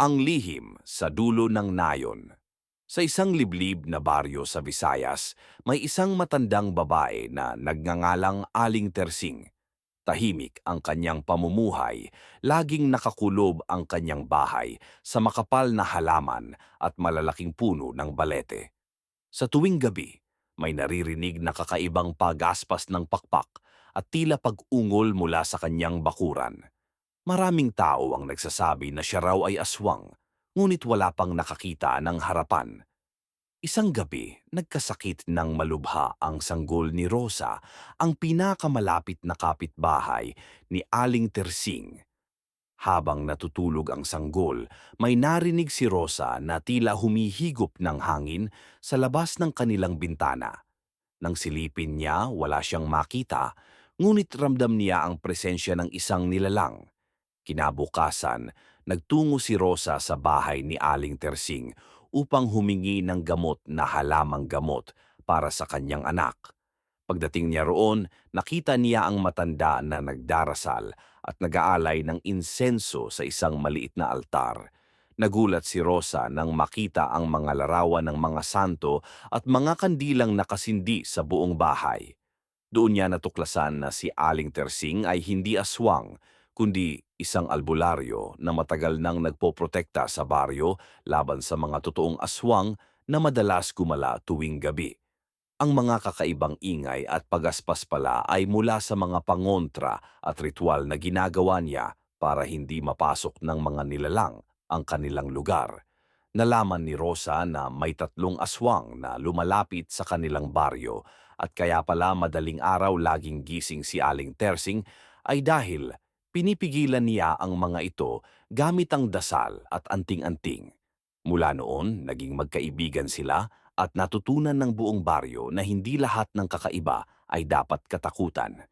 Ang lihim sa dulo ng nayon. Sa isang liblib na baryo sa Visayas, may isang matandang babae na nagngangalang Aling Tersing. Tahimik ang kanyang pamumuhay, laging nakakulob ang kanyang bahay sa makapal na halaman at malalaking puno ng balete. Sa tuwing gabi, may naririnig na kakaibang pagaspas ng pakpak at tila pag-ungol mula sa kanyang bakuran. Maraming tao ang nagsasabi na siya raw ay aswang, ngunit wala pang nakakita ng harapan. Isang gabi, nagkasakit ng malubha ang sanggol ni Rosa, ang pinakamalapit na kapitbahay ni Aling Tersing. Habang natutulog ang sanggol, may narinig si Rosa na tila humihigop ng hangin sa labas ng kanilang bintana. Nang silipin niya, wala siyang makita, ngunit ramdam niya ang presensya ng isang nilalang. Kinabukasan, nagtungo si Rosa sa bahay ni Aling Tersing upang humingi ng gamot na halamang gamot para sa kanyang anak. Pagdating niya roon, nakita niya ang matanda na nagdarasal at nag-aalay ng insenso sa isang maliit na altar. Nagulat si Rosa nang makita ang mga larawan ng mga santo at mga kandilang nakasindi sa buong bahay. Doon niya natuklasan na si Aling Tersing ay hindi aswang, kundi isang albularyo na matagal nang nagpoprotekta sa baryo laban sa mga totoong aswang na madalas gumala tuwing gabi. Ang mga kakaibang ingay at pagaspas pala ay mula sa mga pangontra at ritual na ginagawa niya para hindi mapasok ng mga nilalang ang kanilang lugar. Nalaman ni Rosa na may tatlong aswang na lumalapit sa kanilang baryo at kaya pala madaling araw laging gising si Aling Tersing ay dahil pinipigilan niya ang mga ito gamit ang dasal at anting-anting. Mula noon, naging magkaibigan sila at natutunan ng buong baryo na hindi lahat ng kakaiba ay dapat katakutan.